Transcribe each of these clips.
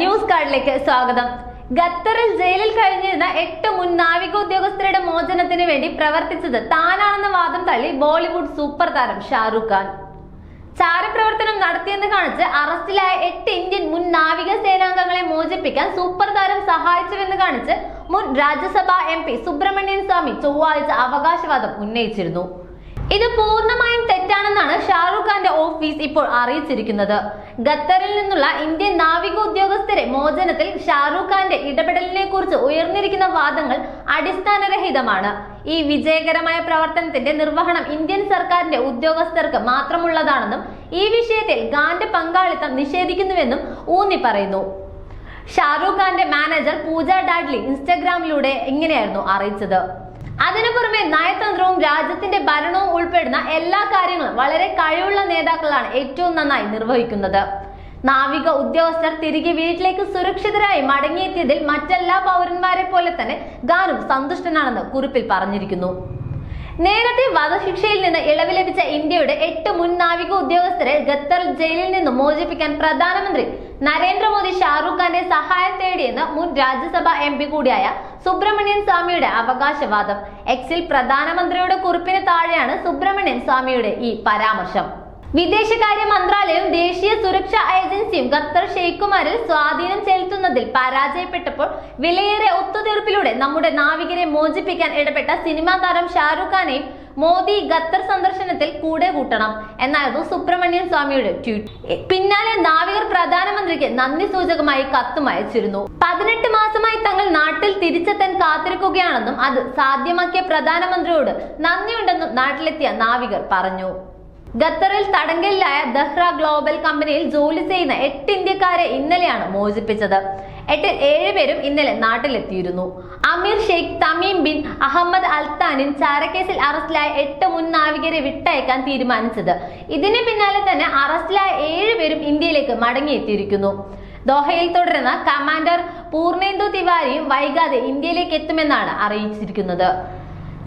News കാർഡിലേക്ക് സ്വാഗതം. ഖത്തറിൽ ജയിലിൽ കഴിഞ്ഞിരുന്ന എട്ട് മുൻ നാവിക ഉദ്യോഗസ്ഥരുടെ മോചനത്തിന് വേണ്ടി പ്രവർത്തിച്ചത് താനാണെന്ന വാദം തള്ളി ബോളിവുഡ് സൂപ്പർ താരം ഷാറുഖ് ഖാൻ. ചാരപ്രവർത്തനം നടത്തിയെന്ന് കാണിച്ച് അറസ്റ്റിലായ എട്ട് ഇന്ത്യൻ മുൻ നാവിക സേനാംഗങ്ങളെ മോചിപ്പിക്കാൻ സൂപ്പർ താരം സഹായിച്ചുവെന്ന് കാണിച്ച് മുൻ രാജ്യസഭാ എം പി സുബ്രഹ്മണ്യൻ സ്വാമി ചൊവ്വാഴ്ച അവകാശവാദം ഉന്നയിച്ചിരുന്നു. ഇത് പൂർണമായും തെറ്റാണെന്നാണ് ഷാറൂഖ് ഖാന്റെ ഓഫീസ് ഇപ്പോൾ അറിയിച്ചിരിക്കുന്നത്. ഖത്തറിൽ നിന്നുള്ള ഇന്ത്യൻ നാവിക ഉദ്യോഗസ്ഥരെ മോചനത്തിൽ ഷാറൂഖ് ഖാന്റെ ഇടപെടലിനെ കുറിച്ച് ഉയർന്നിരിക്കുന്ന വാദങ്ങൾ അടിസ്ഥാനരഹിതമാണ്. ഈ വിജയകരമായ പ്രവർത്തനത്തിന്റെ നിർവഹണം ഇന്ത്യൻ സർക്കാരിന്റെ ഉദ്യോഗസ്ഥർക്ക് മാത്രമുള്ളതാണെന്നും ഈ വിഷയത്തിൽ ഖാന്റെ പങ്കാളിത്തം നിഷേധിക്കുന്നുവെന്നും ഊന്നി പറയുന്നു. ഷാറൂഖ് ഖാന്റെ മാനേജർ പൂജ ഡാഡ്ലി ഇൻസ്റ്റഗ്രാമിലൂടെ ഇങ്ങനെയായിരുന്നു അറിയിച്ചത്? അതിനു പുറമെ നയതന്ത്രവും രാജ്യത്തിന്റെ ഭരണവും ഉൾപ്പെടുന്ന എല്ലാ കാര്യങ്ങളും വളരെ കഴിവുള്ള നേതാക്കളാണ് ഏറ്റവും നന്നായി നിർവഹിക്കുന്നത്. നാവിക ഉദ്യോഗസ്ഥർ തിരികെ വീട്ടിലേക്ക് സുരക്ഷിതരായി മടങ്ങിയെത്തിയതിൽ മറ്റെല്ലാ പൗരന്മാരെ പോലെ തന്നെ ഗാനും സന്തുഷ്ടനാണെന്ന് കുറിപ്പിൽ പറഞ്ഞിരിക്കുന്നു. നേരത്തെ വധശിക്ഷയിൽ നിന്ന് ഇളവ് ലഭിച്ച ഇന്ത്യയുടെ എട്ട് മുൻ നാവിക ഉദ്യോഗസ്ഥരെ ഖത്തർ ജയിലിൽ നിന്നും മോചിപ്പിക്കാൻ പ്രധാനമന്ത്രി നരേന്ദ്രമോദി ഷാറൂഖ് ഖാന്റെ സഹായം തേടിയെന്ന് മുൻ രാജ്യസഭാ എം പി കൂടിയായ സുബ്രഹ്മണ്യൻ സ്വാമിയുടെ അവകാശവാദം. എക്സിൽ പ്രധാനമന്ത്രിയുടെ കുറിപ്പിന് താഴെയാണ് സുബ്രഹ്മണ്യൻ സ്വാമിയുടെ ഈ പരാമർശം. വിദേശകാര്യ മന്ത്രാലയവും ദേശീയ സുരക്ഷാ ഏജൻസിയും ഖത്തർ ഷെയ്ഖുമാരിൽ സ്വാധീനം ചെലുത്തുന്നതിൽ പരാജയപ്പെട്ടപ്പോൾ വിലയേറെ ഒത്തുതീർപ്പിലൂടെ നമ്മുടെ നാവികരെ മോചിപ്പിക്കാൻ ഇടപെട്ട സിനിമാ താരം ഷാരൂഖ് ഖാനെയും മോദി ഖത്തർ സന്ദർശനത്തിൽ കൂടെ കൂട്ടണം എന്നായിരുന്നു സുബ്രഹ്മണ്യൻ സ്വാമിയുടെ ട്വീറ്റ്. പിന്നാലെ നാവികർ പ്രധാനമന്ത്രിക്ക് നന്ദി സൂചകമായി കത്തും അയച്ചിരുന്നു. പതിനെട്ട് മാസമായി തങ്ങൾ നാട്ടിൽ തിരിച്ചെത്താൻ കാത്തിരിക്കുകയാണെന്നും അത് സാധ്യമാക്കിയ പ്രധാനമന്ത്രിയോട് നന്ദിയുണ്ടെന്നും നാട്ടിലെത്തിയ നാവികർ പറഞ്ഞു. ഖത്തറിൽ തടങ്കലിലായ ദഹ്റ ഗ്ലോബൽ കമ്പനിയിൽ ജോലി ചെയ്യുന്ന എട്ട് ഇന്ത്യക്കാരെ ഇന്നലെയാണ് മോചിപ്പിച്ചത്. എട്ടിൽ ഏഴുപേരും ഇന്നലെ നാട്ടിലെത്തിയിരുന്നു. അമീർ ഷെയ്ഖ് തമീം ബിൻ അഹമ്മദ് അൽത്താനിൻ ചാരക്കേസിൽ അറസ്റ്റിലായ എട്ട് മുൻ നാവികരെ വിട്ടയക്കാൻ തീരുമാനിച്ചത്. ഇതിന് പിന്നാലെ തന്നെ അറസ്റ്റിലായ ഏഴുപേരും ഇന്ത്യയിലേക്ക് മടങ്ങിയെത്തിയിരിക്കുന്നു. ദോഹയിൽ തുടരുന്ന കമാൻഡർ പൂർണേന്ദു തിവാരിയും വൈകാതെ ഇന്ത്യയിലേക്ക് എത്തുമെന്നാണ് അറിയിച്ചിരിക്കുന്നത്.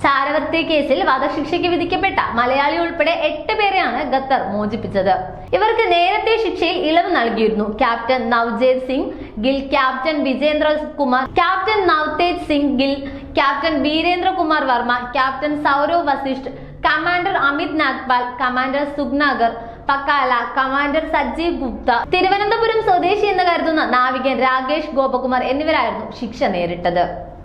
ചാരവർത്തി കേസിൽ വധശിക്ഷയ്ക്ക് വിധിക്കപ്പെട്ട മലയാളി ഉൾപ്പെടെ എട്ട് പേരെയാണ് ഖത്തർ മോചിപ്പിച്ചത്. ഇവർക്ക് നേരത്തെ ശിക്ഷയിൽ ഇളവ് നൽകിയിരുന്നു. Captain Navjeet Singh Gill captain Vijendra Kumar captain Navtej Singh Gill captain Virendra Kumar Verma captain Saurabh Vasisht commander Amit Nagpal commander Sugunakar Pakala commander Sajeev Gupta Thiruvananthapuram സ്വദേശി എന്ന് കരുതുന്ന നാവികൻ രാകേഷ് ഗോപകുമാർ എന്നിവരായിരുന്നു ശിക്ഷ നേരിട്ടത്.